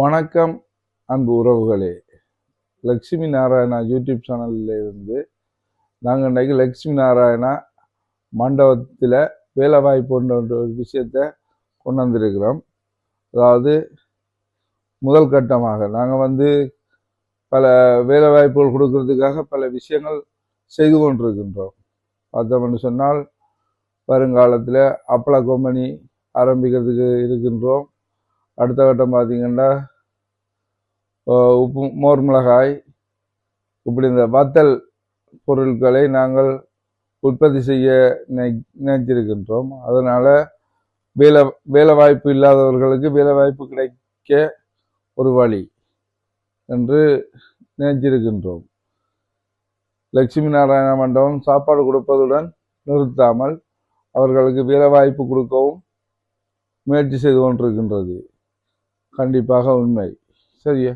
வணக்கம் அன்பு உறவுகளே. லக்ஷ்மி நாராயணா யூடியூப் சேனலில் இருந்து நாங்கள் இன்றைக்கு லக்ஷ்மி நாராயணா மண்டபத்தில் வேலை வாய்ப்புன்ற ஒரு விஷயத்தை கொண்டு வந்திருக்கிறோம் அதாவது முதல் கட்டமாக நாங்கள் வந்து பல வேலை வாய்ப்புகள் கொடுக்கறதுக்காக பல விஷயங்கள் செய்து கொண்டிருக்கின்றோம். பார்த்தோம்னு சொன்னால் வருங்காலத்தில் அப்பள கம்பெனி ஆரம்பிக்கிறதுக்கு இருக்கின்றோம். அடுத்த கட்டம் பார்த்திங்கன்னா உப்பு மோர் மிளகாய் இப்படி இந்த வத்தல் பொருட்களை நாங்கள் உற்பத்தி செய்ய நினைச்சிருக்கின்றோம் அதனால் வேலை வேலை வாய்ப்பு இல்லாதவர்களுக்கு வேலை வாய்ப்பு கிடைக்க ஒரு வழி என்று நினைச்சிருக்கின்றோம் லட்சுமி நாராயண மண்டபம் சாப்பாடு கொடுப்பதுடன் நிறுத்தாமல் அவர்களுக்கு வேலை வாய்ப்பு கொடுக்கவும் முயற்சி செய்து கொண்டிருக்கின்றது. கண்டிப்பாக உண்மை. சரியா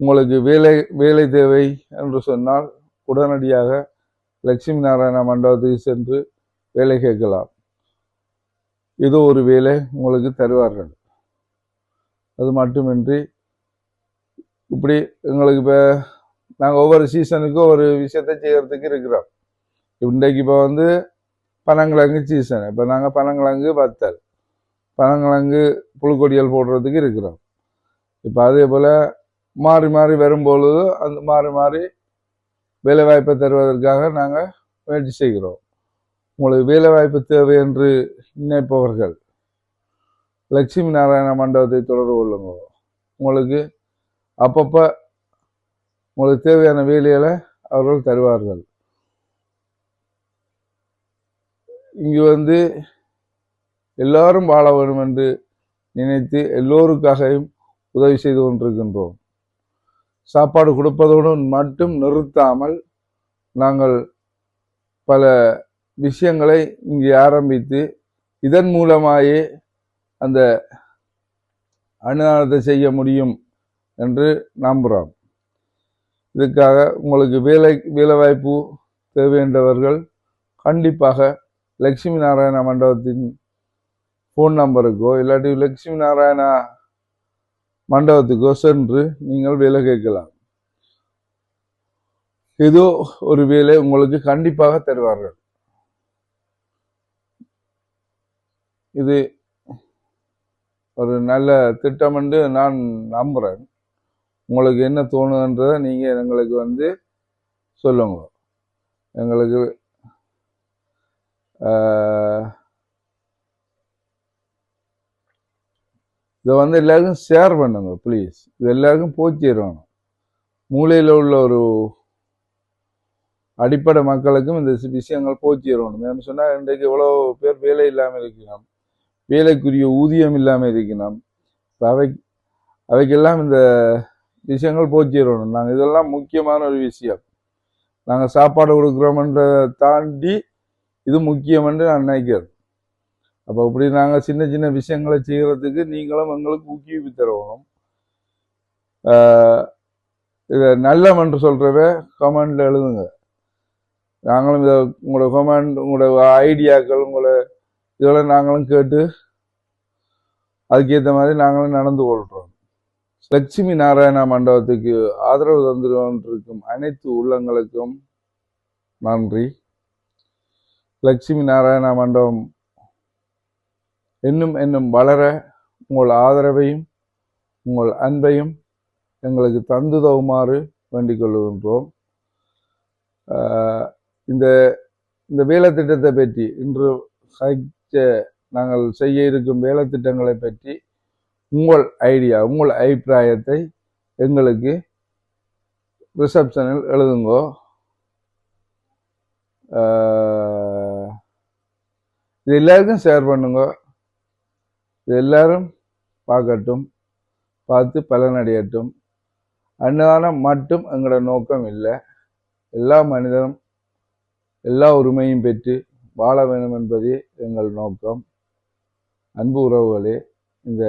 உங்களுக்கு வேலை வேலை தேவை என்று சொன்னால் உடனடியாக லட்சுமி நாராயண மண்டபத்துக்கு சென்று வேலை கேட்கலாம். இது ஒரு வேலை உங்களுக்கு தருவார்கள். அது மட்டுமின்றி இப்படி எங்களுக்கு இப்போ நாங்கள் ஒவ்வொரு சீசனுக்கும் ஒரு விஷயத்தை செய்கிறதுக்கு இருக்கிறோம். இன்றைக்கு இப்போ வந்து பனங்கிழங்கு சீசன் இப்போ நாங்கள் பனங்கிழங்கு வத்தல் பனங்கிழங்கு புழுக்கொடியல் போடுறதுக்கு இருக்கிறோம். இப்போ அதே போல் மாறி மாறி வரும்பொழுது அந்த மாறி மாறி வேலைவாய்ப்பை தருவதற்காக நாங்கள் முயற்சி செய்கிறோம். உங்களுக்கு வேலைவாய்ப்பு தேவை என்று நினைப்பவர்கள் லட்சுமி நாராயண மண்டபத்தை தொடர்பு கொள்ளுங்க. உங்களுக்கு அப்பப்போ உங்களுக்கு தேவையான வேலைகளை அவர்கள் தருவார்கள். இங்கு வந்து எல்லாரும் வாழ வேண்டும் என்று நினைத்து எல்லோருக்காகவும் உதவி செய்து கொண்டிருக்கின்றோம். சாப்பாடு கொடுப்பதோடு மட்டும் நிறுத்தாமல் நாங்கள் பல விஷயங்களை இங்கே ஆரம்பித்து இதன் மூலமாயே அந்த அனுதானத்தை செய்ய முடியும் என்று நம்புகிறோம். இதுக்காக உங்களுக்கு வேலை வேலைவாய்ப்பு தேவையென்றவர்கள் கண்டிப்பாக லட்சுமி நாராயண மண்டபத்தின் ஃபோன் நம்பருக்கோ இல்லாட்டி லட்சுமி நாராயணா மண்டபத்துக்கோ சென்று நீங்கள் வேலை கேட்கலாம். ஏதோ ஒரு வேலை உங்களுக்கு கண்டிப்பாக தருவார்கள். இது ஒரு நல்ல திட்டம் என்று நான் நம்புகிறேன் உங்களுக்கு என்ன தோணுன்றதை நீங்கள் எங்களுக்கு வந்து சொல்லுங்க. எங்களுக்கு இதை வந்து எல்லாருக்கும் ஷேர் பண்ணுங்க ப்ளீஸ் இது எல்லாருக்கும் போச்சிடணும் மூலையில் உள்ள ஒரு அடிப்படை மக்களுக்கும் இந்த விஷயங்கள் போச்சிடணும் ஏன்னு சொன்னால் இன்றைக்கு எவ்வளோ பேர் வேலை இல்லாமல் இருக்கணும் வேலைக்குரிய ஊதியம் இல்லாமல் இருக்கணும் இப்போ அவை அவைக்கெல்லாம் இந்த விஷயங்கள் போச்சிடணும் நாங்கள் இதெல்லாம் முக்கியமான ஒரு விஷயம். நாங்கள் சாப்பாடு கொடுக்குறோம்ன்றதை தாண்டி இது முக்கியம் என்று நான் நினைக்கிறேன். அப்போ இப்படி நாங்கள் சின்ன சின்ன விஷயங்களை செய்கிறதுக்கு நீங்களும் எங்களுக்கு ஊக்குவிப்பு தரணும். இதை நல்லம் என்று சொல்கிறவ கமெண்டில் எழுதுங்க. நாங்களும் இதை உங்களோட கமெண்ட் உங்களோட ஐடியாக்கள் உங்களோட இதெல்லாம் நாங்களும் கேட்டு அதுக்கேற்ற மாதிரி நாங்களும் நடந்து கொள்கிறோம் லட்சுமி நாராயணா மண்டபத்துக்கு ஆதரவு தந்துருவோன்றிருக்கும் அனைத்து உள்ளங்களுக்கும் நன்றி. லட்சுமி நாராயணா மண்டபம் இன்னும் இன்னும் வளர உங்கள் ஆதரவையும் உங்கள் அன்பையும் எங்களுக்கு தந்து தவுமாறு வேண்டிக் கொள்கின்றோம். இந்த இந்த வேலைத்திட்டத்தை பற்றி இன்று கழிச்ச நாங்கள் செய்ய இருக்கும் வேலைத்திட்டங்களை பற்றி உங்கள் ஐடியா உங்கள் அபிப்பிராயத்தை எங்களுக்கு ரிசப்ஷனில் எழுதுங்கோ. இது எல்லாருக்கும் ஷேர் பண்ணுங்க. இது எல்லாரும் பார்க்கட்டும் பார்த்து பலனடையட்டும். அன்னதானம் மட்டும் எங்களோட நோக்கம் இல்லை. எல்லா மனிதனும் எல்லா உரிமையும் பெற்று வாழ வேண்டும் என்பதே எங்கள் நோக்கம். அன்பு உறவுகளே இந்த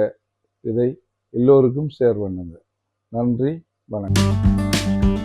இதை எல்லோருக்கும் ஷேர் பண்ணுங்கள் நன்றி வணக்கம்.